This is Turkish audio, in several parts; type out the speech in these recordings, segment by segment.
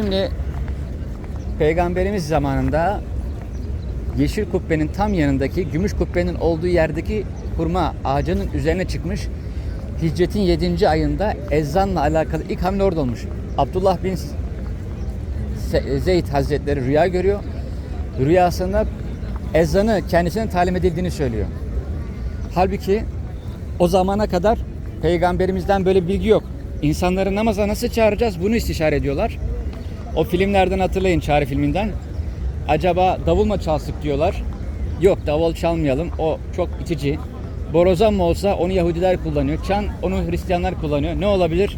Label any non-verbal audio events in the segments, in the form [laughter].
Şimdi Peygamberimiz zamanında Yeşil Kubbe'nin tam yanındaki Gümüş Kubbe'nin olduğu yerdeki hurma ağacının üzerine çıkmış. Hicretin 7. ayında ezanla alakalı ilk hamle orada olmuş. Abdullah bin Zeyd Hazretleri rüya görüyor. Rüyasında ezanı kendisine talim edildiğini söylüyor. Halbuki o zamana kadar peygamberimizden böyle bilgi yok. İnsanları namaza nasıl çağıracağız bunu istişare ediyorlar. O filmlerden hatırlayın Çağrı filminden. Acaba davul mu çalsık diyorlar. Yok davul çalmayalım. O çok itici. Borazan mı olsa onu Yahudiler kullanıyor. Çan onu Hristiyanlar kullanıyor. Ne olabilir?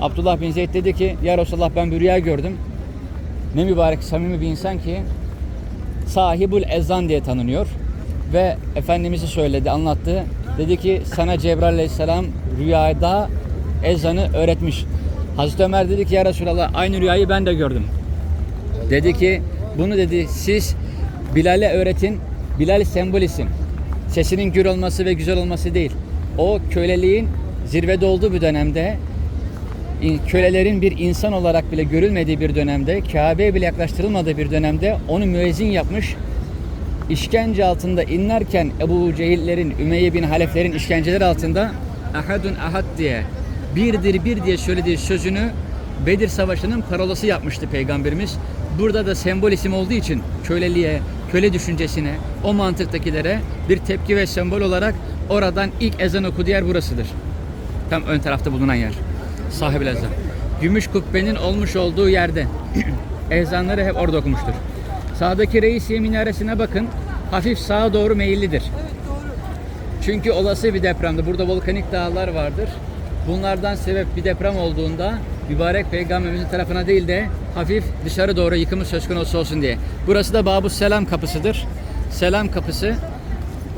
Abdullah bin Zeyd dedi ki Ya Resulallah ben bir rüya gördüm. Ne mübarek samimi bir insan ki sahibul ezan diye tanınıyor. Ve Efendimiz'i söyledi, anlattı. Dedi ki sana Cebrail aleyhisselam rüyada ezanı öğretmiş. Hazreti Ömer dedi ki ya Resulallah aynı rüyayı ben de gördüm. Dedi ki bunu dedi siz Bilal'e öğretin. Bilal sembol isim. Sesinin gür olması ve güzel olması değil. O köleliğin zirvede olduğu bir dönemde in- kölelerin bir insan olarak bile görülmediği bir dönemde, Kabe'ye bile yaklaştırılmadığı bir dönemde onu müezzin yapmış. İşkence altında inlerken Ebu Cehillerin, Ümeyye bin Haleflerin işkenceler altında ahadun ahad diye birdir bir diye söylediği sözünü Bedir Savaşı'nın parolası yapmıştı Peygamberimiz. Burada da sembol isim olduğu için köleliğe, köle düşüncesine, o mantıktakilere bir tepki ve sembol olarak oradan ilk ezan okuduğu yer burasıdır. Tam ön tarafta bulunan yer. Sahib ezan. Gümüş kubbenin olmuş olduğu yerde [clears throat] ezanları hep orada okumuştur. Sağdaki reisiye minaresine bakın. Hafif sağa doğru meyillidir. Çünkü olası bir depremde burada volkanik dağlar vardır. Bunlardan sebep bir deprem olduğunda mübarek peygamberimizin tarafına değil de hafif dışarı doğru yıkımı söz konusu olsun diye. Burası da Babu Selam kapısıdır. Selam kapısı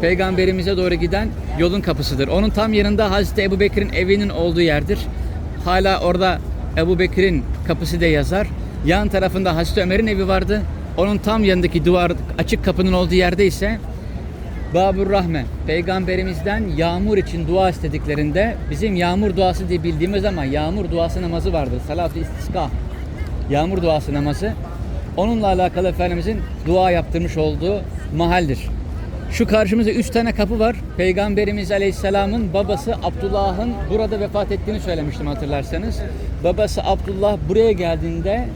peygamberimize doğru giden yolun kapısıdır. Onun tam yanında Hazreti Ebu Bekir'in evinin olduğu yerdir. Hala orada Ebu Bekir'in kapısı da yazar. Yan tarafında Hazreti Ömer'in evi vardı. Onun tam yanındaki duvar açık kapının olduğu yerde ise Babur Rahme, peygamberimizden yağmur için dua istediklerinde bizim yağmur duası diye bildiğimiz ama yağmur duası namazı vardır. Salat-ı istiska. Yağmur duası namazı. Onunla alakalı Efendimizin dua yaptırmış olduğu mahaldir. Şu karşımızda üç tane kapı var. Peygamberimiz Aleyhisselam'ın babası Abdullah'ın burada vefat ettiğini söylemiştim hatırlarsanız. Babası Abdullah buraya geldiğinde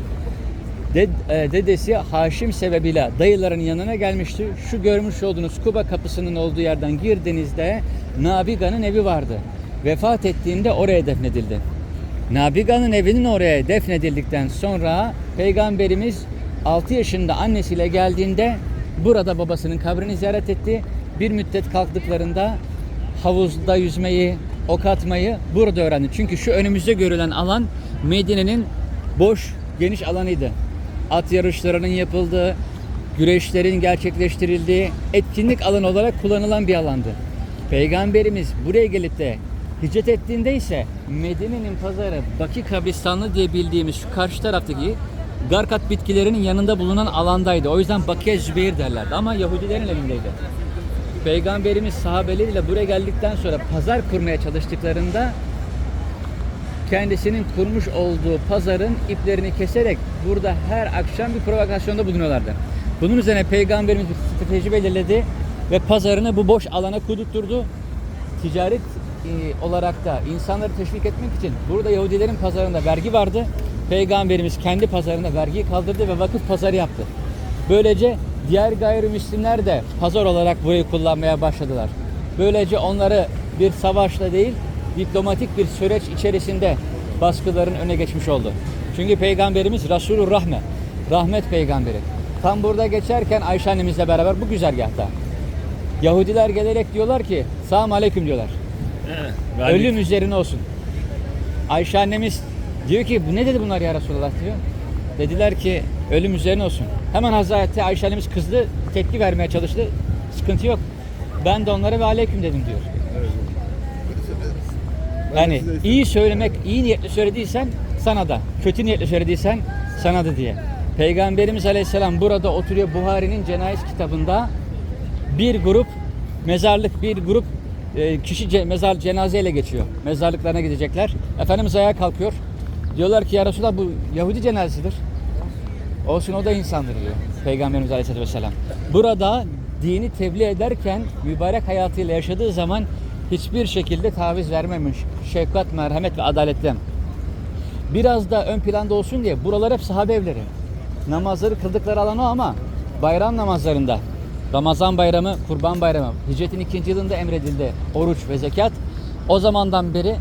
dedesi Haşim sebebiyle dayıların yanına gelmişti. Şu görmüş olduğunuz Kuba kapısının olduğu yerden girdiğinizde Nabiga'nın evi vardı. Vefat ettiğinde oraya defnedildi. Nabiga'nın evinin oraya defnedildikten sonra Peygamberimiz 6 yaşında annesiyle geldiğinde burada babasının kabrini ziyaret etti. Bir müddet kalktıklarında havuzda yüzmeyi, ok atmayı burada öğrendi. Çünkü şu önümüzde görülen alan Medine'nin boş, geniş alanıydı. At yarışlarının yapıldığı, güreşlerin gerçekleştirildiği etkinlik alanı olarak kullanılan bir alandı. Peygamberimiz buraya gelip de hicret ettiğinde ise Medine'nin pazarı Baki kabristanlığı diye bildiğimiz şu karşı taraftaki Garkat bitkilerinin yanında bulunan alandaydı. O yüzden Bakiye Zübeyir derlerdi ama Yahudilerin evindeydi. Peygamberimiz sahabeleriyle buraya geldikten sonra pazar kurmaya çalıştıklarında kendisinin kurmuş olduğu pazarın iplerini keserek burada her akşam bir provokasyonda bulunuyorlardı. Bunun üzerine Peygamberimiz bir strateji belirledi ve pazarını bu boş alana kudurtturdu. Ticaret e, olarak da insanları teşvik etmek için burada Yahudilerin pazarında vergi vardı. Peygamberimiz kendi pazarında vergiyi kaldırdı ve vakıf pazarı yaptı. Böylece diğer gayrimüslimler de pazar olarak burayı kullanmaya başladılar. Böylece onları bir savaşla değil, diplomatik bir süreç içerisinde baskıların öne geçmiş oldu. Çünkü Peygamberimiz Resulü Rahme, rahmet peygamberi. Tam burada geçerken Ayşe annemizle beraber bu güzergahta. Yahudiler gelerek diyorlar ki, Selamun Aleyküm diyorlar. Ölüm üzerine olsun. Ayşe annemiz diyor ki bu ne dedi bunlar ya Resulallah diyor. Dediler ki ölüm üzerine olsun. Hemen Hazreti Ayşe annemiz kızdı, tepki vermeye çalıştı. Sıkıntı yok. Ben de onlara ve aleyküm dedim diyor. Yani iyi söylemek, iyi niyetli söylediysen sana da, kötü niyetli söylediysen sana da diye. Peygamberimiz Aleyhisselam burada oturuyor Buhari'nin cenayiz kitabında bir grup mezarlık, bir grup e, kişi mezar cenazeyle geçiyor. Mezarlıklarına gidecekler. Efendimiz ayağa kalkıyor. Diyorlar ki ya Resulallah bu Yahudi cenazesidir. Olsun o da insandır diyor Peygamberimiz Aleyhisselatü Vesselam. Burada dini tebliğ ederken mübarek hayatıyla yaşadığı zaman hiçbir şekilde taviz vermemiş. Şefkat, merhamet ve adaletten. Biraz da ön planda olsun diye buralar hep sahabe evleri. Namazları kıldıkları alan o ama bayram namazlarında Ramazan bayramı, kurban bayramı, hicretin ikinci yılında emredildi oruç ve zekat. O zamandan beri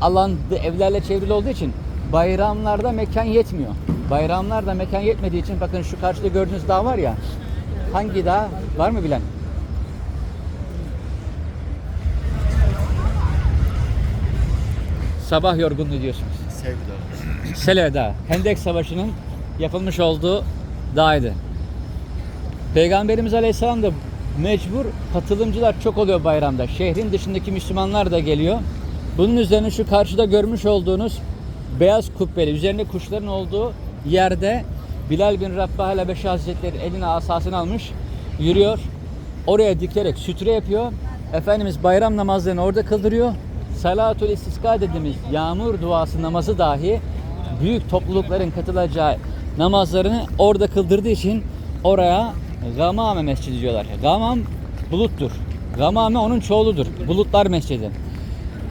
alan evlerle çevrili olduğu için bayramlarda mekan yetmiyor. Bayramlarda mekan yetmediği için bakın şu karşıda gördüğünüz dağ var ya. Hangi dağ? Var mı bilen? Sabah yorgunluğu diyorsunuz. Sevda. Sele Dağı, Hendek Savaşı'nın yapılmış olduğu dağydı. Peygamberimiz Aleyhisselam da mecbur katılımcılar çok oluyor bayramda. Şehrin dışındaki Müslümanlar da geliyor. Bunun üzerine şu karşıda görmüş olduğunuz beyaz kubbeli, üzerinde kuşların olduğu yerde Bilal bin Rabbah ile Beşi Hazretleri eline asasını almış, yürüyor. Oraya dikerek sütre yapıyor. Efendimiz bayram namazlarını orada kıldırıyor. Salatül İstiska dediğimiz yağmur duası namazı dahi büyük toplulukların katılacağı namazlarını orada kıldırdığı için oraya Gamame Mescidi diyorlar. Gamam buluttur. Gamame onun çoğuludur. Bulutlar mescidi.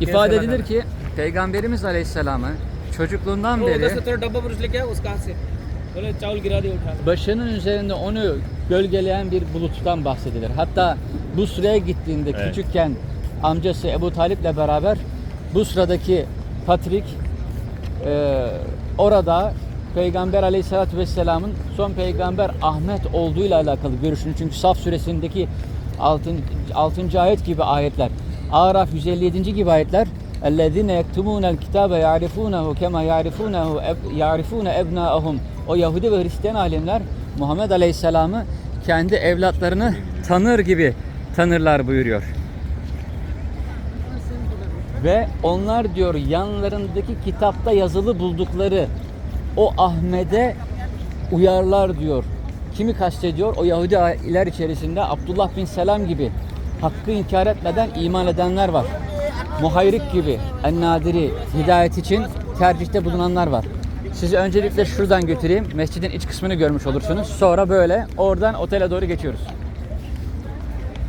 İfade edilir ki Peygamberimiz Aleyhisselam'ı çocukluğundan beri başının üzerinde onu gölgeleyen bir buluttan bahsedilir. Hatta bu süreye gittiğinde evet. küçükken amcası Ebu Talip'le beraber Busra'daki Patrik e, orada Peygamber Aleyhisselatü Vesselam'ın son peygamber Ahmet olduğuyla alakalı görüşünü çünkü Saf suresindeki 6. 6. ayet gibi ayetler Araf 157. gibi ayetler اَلَّذِينَ يَكْتُمُونَ الْكِتَابَ يَعْرِفُونَهُ كَمَا يَعْرِفُونَهُ اَبْ- يَعْرِفُونَ اَبْنَاءَهُم O Yahudi ve Hristiyan alemler Muhammed Aleyhisselam'ı kendi evlatlarını tanır gibi tanırlar buyuruyor. Ve onlar diyor yanlarındaki kitapta yazılı buldukları o Ahmet'e uyarlar diyor. Kimi kastediyor? O Yahudiler içerisinde Abdullah bin Selam gibi hakkı inkar etmeden iman edenler var. Muhayrik gibi ennadiri hidayet için tercihte bulunanlar var. Sizi öncelikle şuradan götüreyim. Mescidin iç kısmını görmüş olursunuz. Sonra böyle oradan otele doğru geçiyoruz.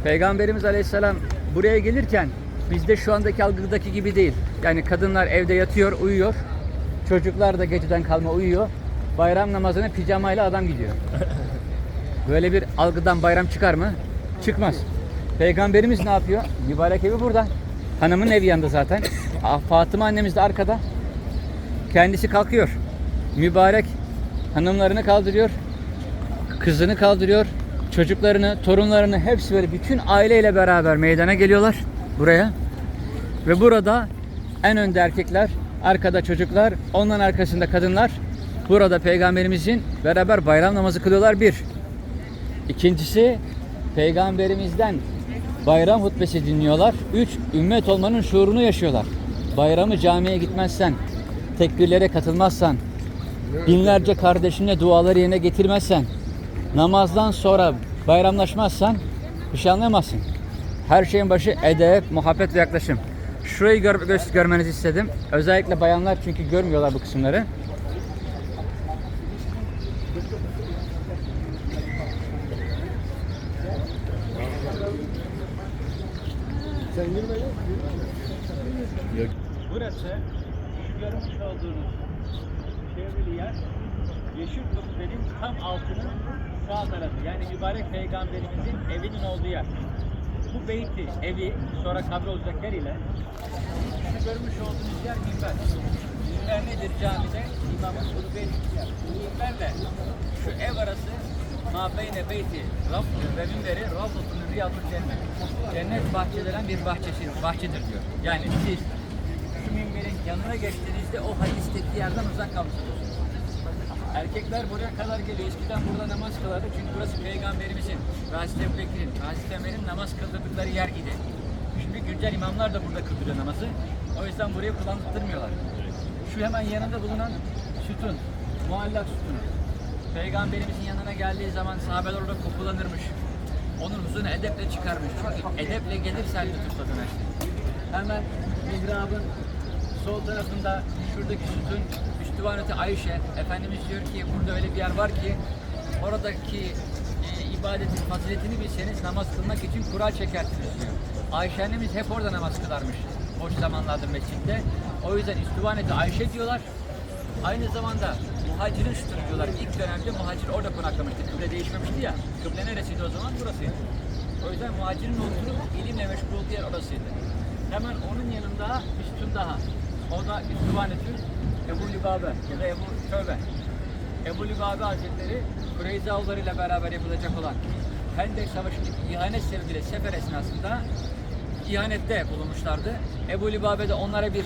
Peygamberimiz Aleyhisselam buraya gelirken bizde şu andaki algıdaki gibi değil. Yani kadınlar evde yatıyor, uyuyor. Çocuklar da geceden kalma uyuyor. Bayram namazına pijamayla adam gidiyor. [laughs] Böyle bir algıdan bayram çıkar mı? Çıkmaz. Peygamberimiz ne yapıyor? Mübarek evi burada. Hanımın evi yanında zaten. Ah, Fatıma annemiz de arkada. Kendisi kalkıyor. Mübarek hanımlarını kaldırıyor kızını kaldırıyor. Çocuklarını, torunlarını hepsi böyle bütün aileyle beraber meydana geliyorlar buraya. Ve burada en önde erkekler, arkada çocuklar, onların arkasında kadınlar. Burada peygamberimizin beraber bayram namazı kılıyorlar bir. İkincisi peygamberimizden bayram hutbesi dinliyorlar. Üç, ümmet olmanın şuurunu yaşıyorlar. Bayramı camiye gitmezsen, tekbirlere katılmazsan, binlerce kardeşinle duaları yerine getirmezsen, namazdan sonra bayramlaşmazsan bir şey anlayamazsın. Her şeyin başı edep, muhabbet ve yaklaşım. Şurayı gör, gö- görmenizi istedim. Özellikle bayanlar çünkü görmüyorlar bu kısımları. Yok. Burası şu görmüş olduğunuz çevrili yer Yeşil Kubbe'nin tam altının sağ tarafı. Yani mübarek peygamberimizin evinin olduğu yer. Bu beyti, evi, sonra kabri olacak yer ile şu görmüş olduğunuz yer minber. Minber nedir camide? İmamın kurbe yer. Bu minberle şu ev arası ma beyti Rabb ve minberi Rabbutun riyadul cennet. Cennet bahçelenen bir bahçesi, bahçedir diyor. Yani siz şu minberin yanına geçtiğinizde o hadisteki yerden uzak kalmış olursunuz. Erkekler buraya kadar geliyor. Eskiden burada namaz kılardı çünkü burası peygamberimizin Bekir'in, ve Hazreti Ömer'in namaz kıldırdıkları yer idi. Şimdi güncel imamlar da burada kıldırıyor namazı. O yüzden burayı kullandırmıyorlar. Şu hemen yanında bulunan sütun, muallak sütun. Peygamberimizin yanına geldiği zaman sahabeler orada kokulanırmış. Onun huzuruna edeple çıkarmış. Çünkü edeple gelirse lütuf tadına işte. Hemen mihrabın sol tarafında şuradaki sütun İstüvaneti Ayşe, Efendimiz diyor ki burada öyle bir yer var ki oradaki e, ibadetin faziletini bilseniz namaz kılmak için kura çekersiniz diyor. Ayşe annemiz hep orada namaz kılarmış boş zamanlarda mescitte. O yüzden İstüvaneti Ayşe diyorlar. Aynı zamanda muhacirin sütunu diyorlar. İlk dönemde muhacir orada konaklamıştı. Kıble değişmemişti ya. Kıble neresiydi o zaman? Burasıydı. O yüzden muhacirin oturup ilimle meşgul olduğu yer orasıydı. Hemen onun yanında bir sütun daha. O da İstüvanetül Ebu Lübabe ya da Ebu Tövbe. Ebu Lübabe Hazretleri Kureyzalılar ile beraber yapılacak olan Hendek Savaşı'ndaki ihanet sebebiyle sefer esnasında ihanette bulunmuşlardı. Ebu Lübabe de onlara bir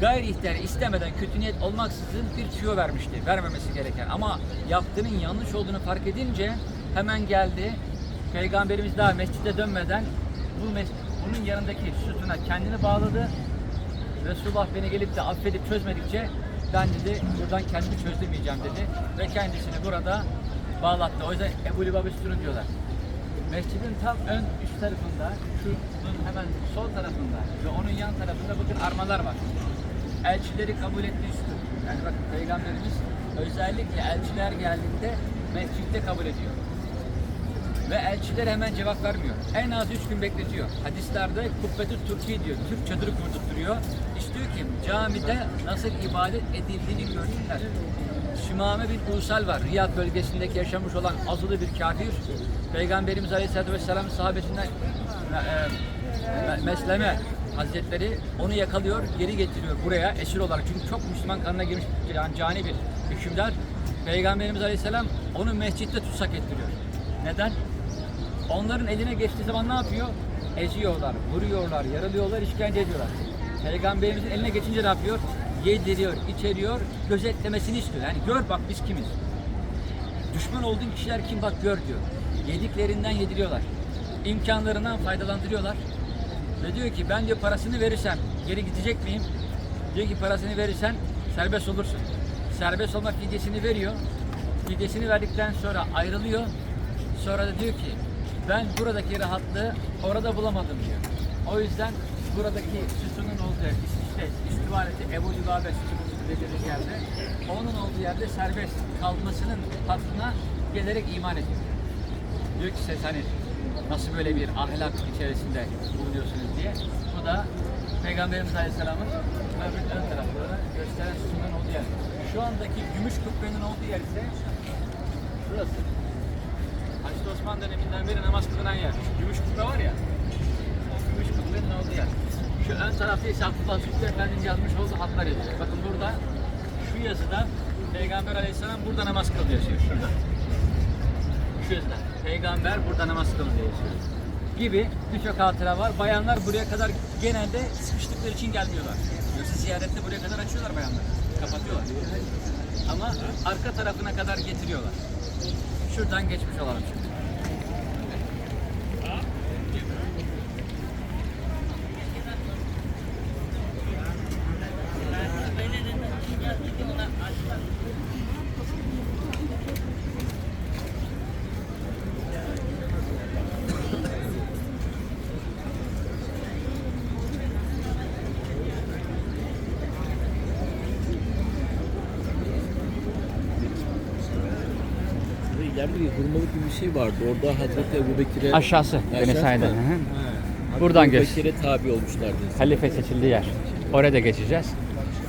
gayri ihtiyar istemeden kötü niyet olmaksızın bir tüyo vermişti. Vermemesi gereken ama yaptığının yanlış olduğunu fark edince hemen geldi. Peygamberimiz daha mescide dönmeden bu mes- bunun yanındaki sütuna kendini bağladı. Resulullah beni gelip de affedip çözmedikçe ben dedi buradan kendimi çözdürmeyeceğim dedi ve kendisini burada bağlattı. O yüzden Ebu Lübabe sütunu diyorlar. Mescidin tam ön üst tarafında, şunun hemen sol tarafında ve onun yan tarafında bakın armalar var. Elçileri kabul ettiği sütun. Yani bakın Peygamberimiz özellikle elçiler geldiğinde mescitte kabul ediyor. Ve elçiler hemen cevap vermiyor. En az üç gün bekletiyor. Hadislerde kubbetü Türkiye diyor. Türk çadırı kurdurtuyor. İstiyor ki camide nasıl ibadet edildiğini görsünler. Şimame bin Usal var. Riyad bölgesindeki yaşamış olan azılı bir kafir. Peygamberimiz Aleyhisselatü Vesselam sahabesinden e, e, Mesleme Hazretleri onu yakalıyor, geri getiriyor buraya esir olarak. Çünkü çok Müslüman kanına girmiş yani cani bir hükümdar. Peygamberimiz Aleyhisselam onu mescitte tutsak ettiriyor. Neden? Onların eline geçtiği zaman ne yapıyor? Eziyorlar, vuruyorlar, yaralıyorlar, işkence ediyorlar. Peygamberimizin eline geçince ne yapıyor? Yediriyor, içeriyor, gözetlemesini istiyor. Yani gör bak biz kimiz. Düşman olduğun kişiler kim bak gör diyor. Yediklerinden yediriyorlar. İmkanlarından faydalandırıyorlar. Ve diyor ki ben diyor parasını verirsem geri gidecek miyim? Diyor ki parasını verirsen serbest olursun. Serbest olma fidyesini veriyor. Fidyesini verdikten sonra ayrılıyor. Sonra da diyor ki ben buradaki rahatlığı orada bulamadım diyor. O yüzden buradaki sütunun olduğu işte istivareti Ebu Lübabe sütunun dediğimiz yerde onun olduğu yerde serbest kalmasının hakkına gelerek iman ediyor. Diyor ki siz hani nasıl böyle bir ahlak içerisinde bulunuyorsunuz diye. Bu da Peygamberimiz Aleyhisselam'ın öbür ön taraflarını gösteren sütunun olduğu yer. Şu andaki gümüş kubbenin olduğu yer ise burası. Hazreti Osman döneminden beri namaz kılınan yer. Gümüş kubbe var ya. O gümüş kubbenin olduğu yer. Şu ön tarafta ise Abdullah Zülfü Efendi'nin yazmış olduğu hatlar yazıyor. Bakın burada şu yazıda Peygamber Aleyhisselam burada namaz kıldı yazıyor. Şurada. Şu yazıda. Peygamber burada namaz kıldı yazıyor. Gibi birçok hatıra var. Bayanlar buraya kadar genelde sıkıştıkları için gelmiyorlar. Yoksa ziyarette buraya kadar açıyorlar bayanlar. Kapatıyorlar. Ama arka tarafına kadar getiriyorlar. Şuradan geçmiş olalım şimdi. İleride bir hurmalık gibi bir şey vardı. Orada Hazreti Ebu Bekir'e... Aşağısı, Aşağısı Buradan göz. Bekir'e tabi olmuşlardı. Halife seçildiği yer. Oraya da geçeceğiz.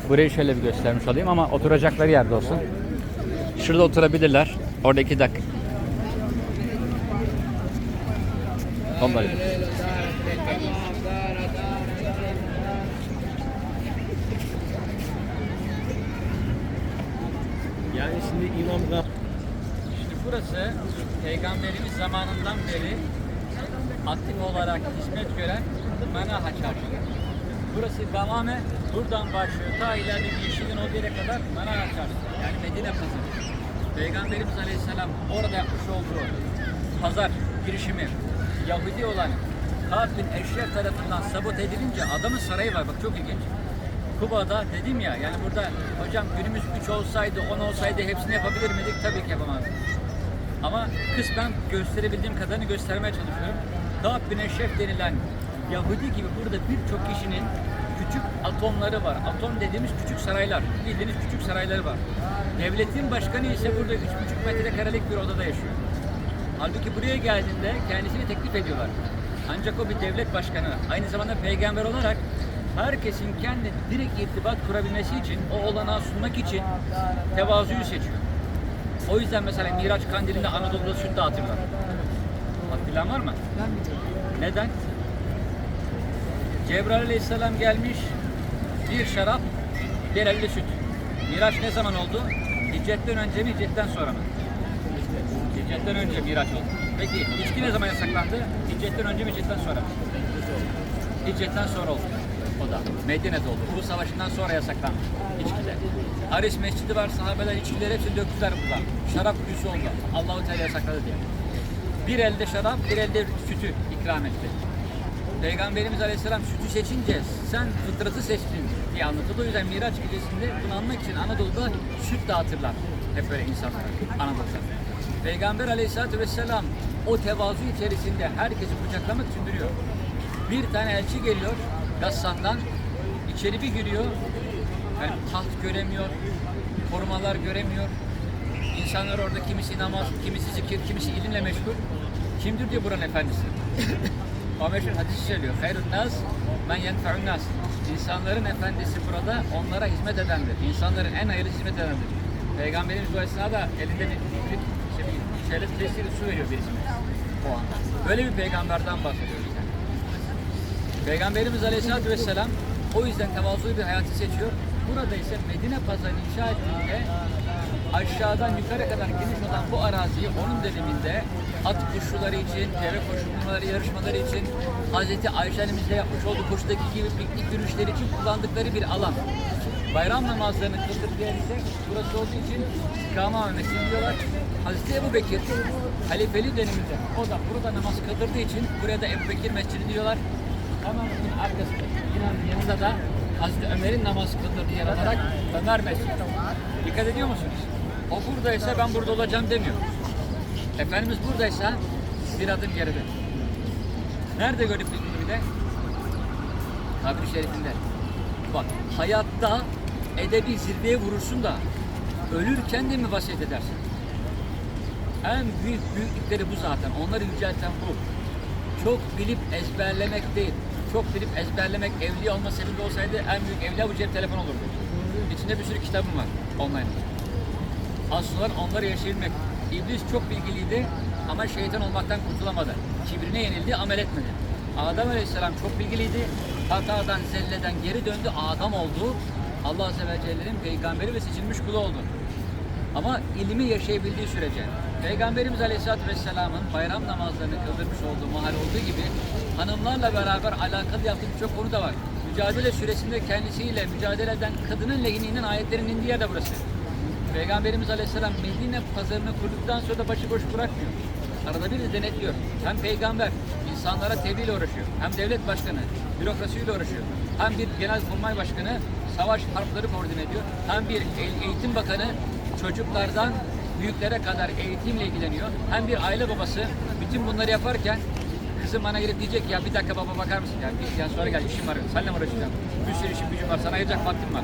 Burayı şöyle bir göstermiş olayım ama oturacakları yerde olsun. Şurada oturabilirler. Orada iki dakika. Onlar. Yani şimdi İmam burası Peygamberimiz zamanından beri aktif olarak hizmet gören Menaha Çarşı. Burası Gamame, buradan başlıyor. Ta ileride bir yeşilin olduğu yere kadar Menaha Çarşı. Yani Medine pazarı. Peygamberimiz Aleyhisselam orada yapmış olduğu pazar girişimi Yahudi olan Ka'b bin Eşref tarafından sabot edilince adamın sarayı var bak çok ilginç. Kuba'da dedim ya yani burada hocam günümüz 3 olsaydı 10 olsaydı hepsini yapabilir miydik? Tabii ki yapamazdık. Ama kısmen gösterebildiğim kadarını göstermeye çalışıyorum. Ka'b bin Eşref denilen Yahudi gibi burada birçok kişinin küçük atomları var. Atom dediğimiz küçük saraylar. Bildiğiniz küçük sarayları var. Devletin başkanı ise burada 3,5 metrekarelik bir odada yaşıyor. Halbuki buraya geldiğinde kendisini teklif ediyorlar. Ancak o bir devlet başkanı, aynı zamanda peygamber olarak herkesin kendi direkt irtibat kurabilmesi için, o olanağı sunmak için tevazuyu seçiyor. O yüzden mesela Miraç Kandili'nde Anadolu'da süt dağıtırlar. Hatırlayan var mı? Neden? Cebrail Aleyhisselam gelmiş, bir şarap, bir elde süt. Miraç ne zaman oldu? Hicretten önce mi, hicretten sonra mı? Hicretten önce Miraç oldu. Peki içki ne zaman yasaklandı? Hicretten önce mi, hicretten sonra mı? Hicretten sonra oldu. O da Medine'de oldu. Bu savaşından sonra yasaklandı içkiler. Aris Mescidi var, sahabeler içkileri hepsini döktüler buradan. Şarap kuyusu oldu. Allahu Teala yasakladı diye. Bir elde şarap, bir elde sütü ikram etti. Peygamberimiz Aleyhisselam sütü seçince sen fıtratı seçtin diye anlatıldı. O yüzden Miraç gecesinde bunu anmak için Anadolu'da süt dağıtırlar. Hep böyle insanlara Anadolu'da. Peygamber Aleyhisselatü Vesselam o tevazu içerisinde herkesi kucaklamak için duruyor. Bir tane elçi geliyor Gassan'dan. içeri bir giriyor. Yani taht göremiyor. Korumalar göremiyor. İnsanlar orada kimisi namaz, kimisi zikir, kimisi ilimle meşgul. Kimdir diyor buranın efendisi. o meşhur hadisi söylüyor. Hayrun nas men yenfe'un nas. İnsanların efendisi burada onlara hizmet edendir. İnsanların en hayırlı hizmet edendir. Peygamberimiz bu esnada elinde bir, bir, şey, bir şeref testiyle su veriyor birisine. O anda. Böyle bir peygamberden bahsediyoruz yani. Peygamberimiz Aleyhisselatü Vesselam o yüzden tevazu bir hayatı seçiyor. Burada ise Medine pazarı inşa ettiğinde aşağıdan yukarı kadar geniş olan bu araziyi onun döneminde at koşuları için, deve koşulmaları, yarışmaları için Hazreti Ayşe annemizle yapmış olduğu koşudaki gibi piknik yürüyüşleri için kullandıkları bir alan. Bayram namazlarını kıldıkları yer ise burası olduğu için İkama Mescidi diyorlar. Hazreti Ebu Bekir halifeli döneminde o da burada namaz kıldırdığı için buraya da Ebu Bekir Mescidi diyorlar. Hemen arkasında yanında da Hazreti Ömer'in namaz kıldırdığı yer olarak Ömer Mescidi. Dikkat ediyor musunuz? O buradaysa ben burada olacağım demiyor. Efendimiz buradaysa bir adım geride. Nerede gördük biz bunu bir de? Kabri şerifinde. Bak hayatta edebi zirveye vurursun da ölürken de mi vasiyet edersin? En büyük büyüklükleri bu zaten. Onları yücelten bu. Çok bilip ezberlemek değil. Çok bilip ezberlemek evliya olma sebebi olsaydı en büyük evliya bu cep telefon olurdu. İçinde bir sürü kitabım var online. Asıl olan onları yaşayabilmek. İblis çok bilgiliydi ama şeytan olmaktan kurtulamadı. Kibrine yenildi, amel etmedi. Adem Aleyhisselam çok bilgiliydi. Hatadan, zelleden geri döndü, Adam oldu. Allah Azze ve Celle'nin peygamberi ve seçilmiş kulu oldu. Ama ilmi yaşayabildiği sürece Peygamberimiz Aleyhisselatü Vesselam'ın bayram namazlarını kıldırmış olduğu mahal olduğu gibi hanımlarla beraber alakalı yaptığı birçok konu da var. Mücadele süresinde kendisiyle mücadele eden kadının lehine inen ayetlerin indiği de burası. Peygamberimiz Aleyhisselam Medine pazarını kurduktan sonra da başıboş bırakmıyor. Arada bir de denetliyor. Hem peygamber insanlara tebliğle uğraşıyor. Hem devlet başkanı bürokrasiyle uğraşıyor. Hem bir genelkurmay başkanı savaş harpları koordine ediyor. Hem bir eğitim bakanı çocuklardan büyüklere kadar eğitimle ilgileniyor. Hem bir aile babası bütün bunları yaparken kızım bana gelip diyecek ya bir dakika baba bakar mısın? Ya bir yani sonra gel işim var. Seninle mi uğraşacağım? Bir sürü işim gücüm var. Sana ayıracak vaktim var.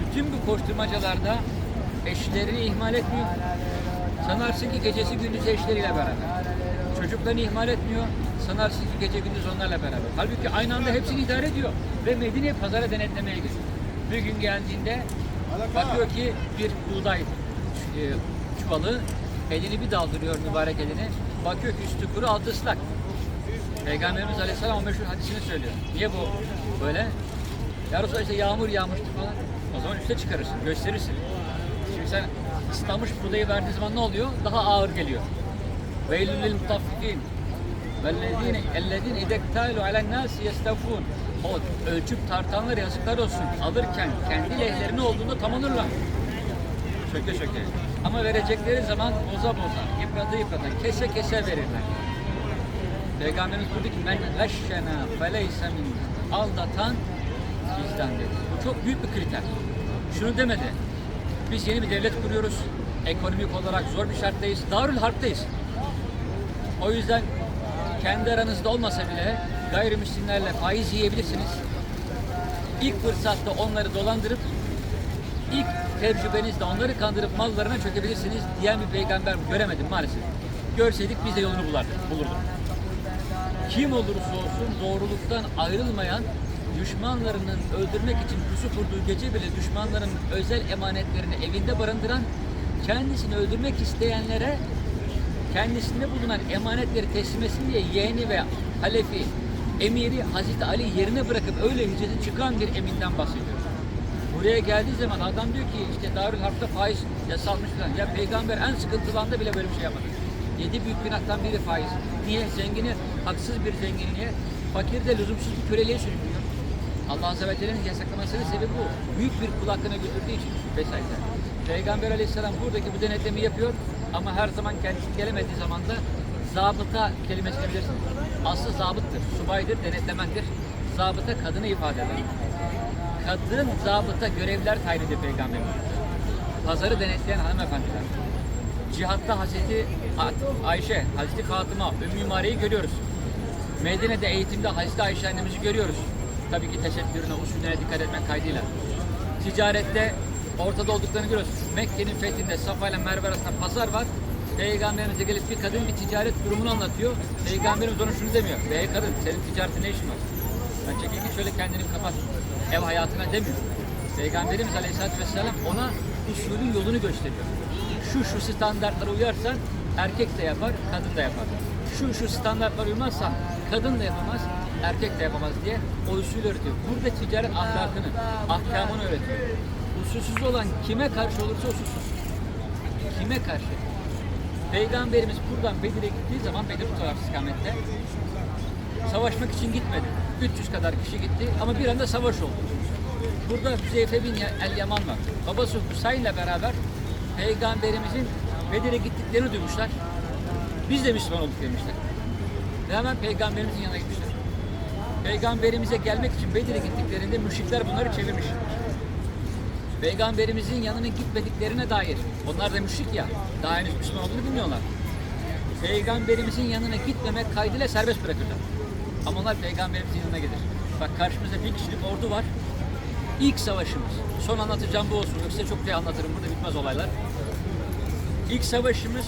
Bütün bu koşturmacalarda eşlerini ihmal etmiyor. Sanarsın ki gecesi gündüz eşleriyle beraber. Çocuklarını ihmal etmiyor. Sanarsın ki gece gündüz onlarla beraber. Halbuki aynı anda hepsini idare ediyor. Ve Medine pazara denetlemeye gidiyor. Bir gün geldiğinde bakıyor ki bir buğday e, çuvalı elini bir daldırıyor mübarek elini. Bakıyor ki üstü kuru altı ıslak. Peygamberimiz Aleyhisselam o meşhur hadisini söylüyor. Niye bu böyle? Ya Resulallah işte yağmur yağmıştı falan. O zaman üste çıkarırsın, gösterirsin. Şimdi sen ıslanmış buğdayı verdiğin zaman ne oluyor? Daha ağır geliyor. Veylül lil mutaffifin. Vellezine ellezine idektalu alen nasi yestafun. O ölçüp tartanlar yazıklar olsun. Alırken kendi lehlerine olduğunda tam alırlar. Çöke çöke. Ama verecekleri zaman boza boza, yıprata yıprata, kese kese verirler. Peygamberimiz buyurdu ki men leşşena feleyse min aldatan bizden dedi. Bu çok büyük bir kriter. Şunu demedi. Biz yeni bir devlet kuruyoruz. Ekonomik olarak zor bir şarttayız. Darül harptayız. O yüzden kendi aranızda olmasa bile gayrimüslimlerle faiz yiyebilirsiniz. ilk fırsatta onları dolandırıp ilk tecrübenizle onları kandırıp mallarına çökebilirsiniz diyen bir peygamber göremedim maalesef. Görseydik biz de yolunu bulardık, bulurduk. Kim olursa olsun doğruluktan ayrılmayan düşmanlarının öldürmek için pusu kurduğu gece bile düşmanların özel emanetlerini evinde barındıran kendisini öldürmek isteyenlere kendisinde bulunan emanetleri teslim etsin diye yeğeni ve halefi emiri Hazreti Ali yerine bırakıp öyle hicrete çıkan bir eminden bahsediyor. Buraya geldiği zaman adam diyor ki işte Darül Harp'ta faiz yasalmış falan. Ya peygamber en sıkıntılı anda bile böyle bir şey yapmadı. Yedi büyük günahtan biri faiz. Niye? Zengini haksız bir zenginliğe, fakir de lüzumsuz bir köleliğe sürüklüyor. Allah Azze ve Celle'nin yasaklamasının sebebi bu. Büyük bir kul hakkına götürdüğü için vesaire. Peygamber Aleyhisselam buradaki bu denetlemi yapıyor ama her zaman kendisi gelemediği zaman da zabıta kelimesini bilirsiniz. Aslı zabıttır, subaydır, denetlemendir. Zabıta kadını ifade eder. Kadın zabıta görevler tayin ediyor Peygamberimiz. Pazarı denetleyen hanımefendiler. Cihatta Hazreti Ayşe, Hazreti Fatıma, Ümmü Mare'yi görüyoruz. Medine'de eğitimde Hazreti Ayşe annemizi görüyoruz. Tabii ki tesettürüne, usulüne dikkat etmek kaydıyla. Ticarette ortada olduklarını görüyoruz. Mekke'nin fethinde Safa ile Merve arasında pazar var. Peygamberimize gelip bir kadın bir ticaret durumunu anlatıyor. Peygamberimiz ona şunu demiyor. Bey kadın senin ticaretin ne işin var? Ben çekil git şöyle kendini kapat. Ev hayatına demiyor. Peygamberimiz Aleyhisselatü Vesselam ona usulün yolunu gösteriyor. Şu şu standartlara uyarsan erkek de yapar, kadın da yapar. Şu şu standartlara uymazsan kadın da yapamaz, erkek de yapamaz diye o usulü öğretiyor. Burada ticaret ahlakını, ahkamını öğretiyor. Usulsüz olan kime karşı olursa usulsüz. Kime karşı? Peygamberimiz buradan Bedir'e gittiği zaman Bedir bu taraf ikamette savaşmak için gitmedi. 300 kadar kişi gitti ama bir anda savaş oldu. Burada Hüzeyfe bin El Yaman var. Babası Hüseyin'le beraber Peygamberimizin Bedir'e gittiklerini duymuşlar. Biz de Müslüman olduk demişler. Ve hemen Peygamberimizin yanına gitmişler. Peygamberimize gelmek için Bedir'e gittiklerinde müşrikler bunları çevirmiş. Peygamberimizin yanına gitmediklerine dair. Onlar da müşrik ya. Daha henüz Müslüman olduğunu bilmiyorlar. Peygamberimizin yanına gitmemek kaydıyla serbest bırakırlar. Ama onlar peygamberimizin yanına gelir. Bak karşımızda bir kişilik ordu var. İlk savaşımız. Son anlatacağım bu olsun. Yoksa çok şey anlatırım. Burada bitmez olaylar. İlk savaşımız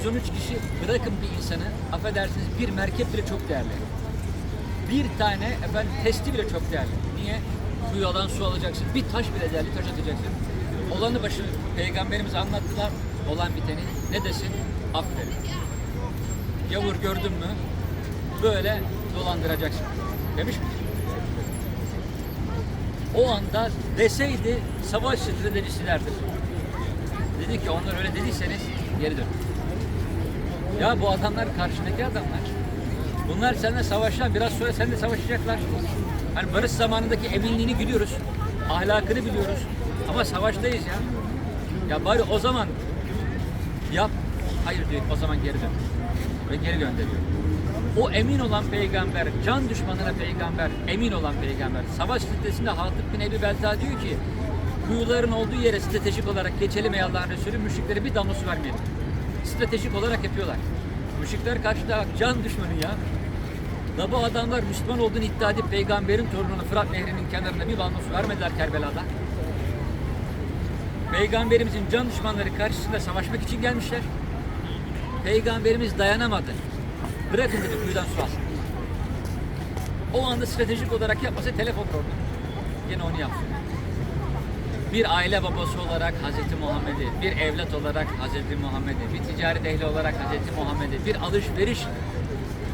313 kişi bırakın bir insanı affedersiniz bir merkep bile çok değerli. Bir tane efendim testi bile çok değerli. Niye? Suyu alan su alacaksın. Bir taş bile değerli taş atacaksın. Olanı başı peygamberimize anlattılar. Olan biteni ne desin? Aferin. Yavur gördün mü? Böyle dolandıracaksın. Demiş mi? O anda deseydi savaş stratejisilerdir. Dedi ki onlar öyle dediyseniz geri dön. Ya bu adamlar karşındaki adamlar. Bunlar seninle savaşan biraz sonra seninle savaşacaklar. Hani barış zamanındaki eminliğini biliyoruz. Ahlakını biliyoruz. Ama savaştayız ya. Ya bari o zaman yap. Hayır diyor o zaman geri dön. Ve geri gönderiyor. O emin olan peygamber, can düşmanına peygamber, emin olan peygamber. Savaş sitesinde Hatip bin Ebi Belta diyor ki kuyuların olduğu yere stratejik olarak geçelim ey Allah'ın Resulü müşriklere bir damla su vermeyelim. Stratejik olarak yapıyorlar. Müşrikler karşıda can düşmanı ya. Da bu adamlar Müslüman olduğunu iddia edip peygamberin torununu Fırat Nehri'nin kenarında bir su vermediler Kerbela'da. Peygamberimizin can düşmanları karşısında savaşmak için gelmişler. Peygamberimiz dayanamadı. Bırakın dedi kuyudan su alsın. O anda stratejik olarak yapmasa telefon orada. Yine onu yaptı. Bir aile babası olarak Hazreti Muhammed'i, bir evlat olarak Hazreti Muhammed'i, bir ticaret ehli olarak Hazreti Muhammed'i, bir alışveriş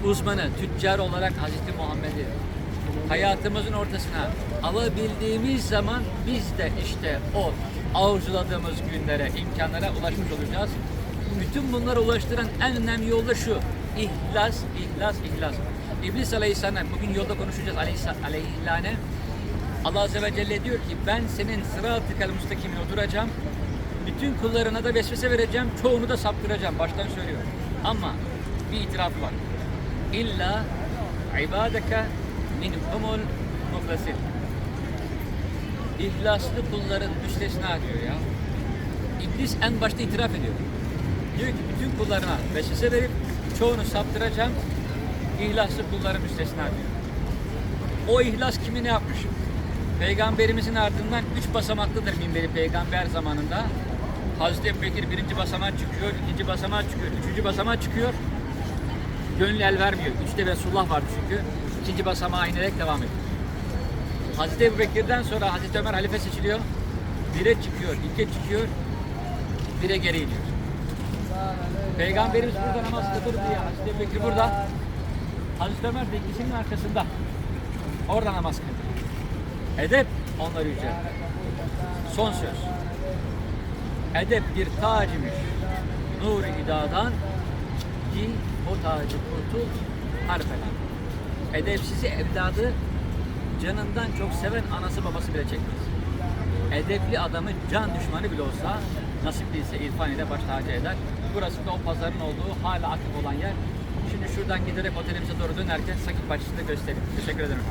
uzmanı, tüccar olarak Hazreti Muhammed'i hayatımızın ortasına alabildiğimiz zaman biz de işte o arzuladığımız günlere, imkanlara ulaşmış olacağız. Bütün bunlara ulaştıran en önemli yol da şu. İhlas, ihlas, ihlas. İblis Aleyhisselam, bugün yolda konuşacağız Aleyhis- aleyhillâne. Allah Azze ve Celle diyor ki ben senin sırat-ı kel müstakimine oturacağım. Bütün kullarına da vesvese vereceğim. Çoğunu da saptıracağım. Baştan söylüyor. Ama bir itiraf var. İlla ibadeke minhumul muhlasin. İhlaslı kulların müstesna diyor ya. İblis en başta itiraf ediyor. Diyor ki bütün kullarına vesvese verip çoğunu saptıracağım. İhlaslı kulların müstesna diyor. O ihlas kimi ne yapmış? Peygamberimizin ardından üç basamaklıdır minberi peygamber zamanında. Hazreti Ebubekir birinci basamağa çıkıyor, ikinci basamağa çıkıyor, üçüncü basamağa çıkıyor. Gönül el vermiyor. Üçte Resulullah vardı çünkü. İkinci basamağa inerek devam ediyor. Hazreti Ebubekir'den sonra Hazreti Ömer halife seçiliyor. Bire çıkıyor, ikiye çıkıyor, bire geri iniyor. Peygamberimiz burada namaz kılır diye Hazreti Ebubekir burada. Hazreti Ömer de ikisinin arkasında. Orada namaz kılıyor. Edep onları yüceltir. Son söz. Edep bir tac imiş. Nur-i hidadan ki o tacı kurtul harfeden. Edepsizi evladı canından çok seven anası babası bile çekmez. Edepli adamı can düşmanı bile olsa nasip değilse irfan ile baş tacı eder. Burası da o pazarın olduğu hala aktif olan yer. Şimdi şuradan giderek otelimize doğru dönerken Sakit Bahçesi'nde göstereyim. Teşekkür ederim.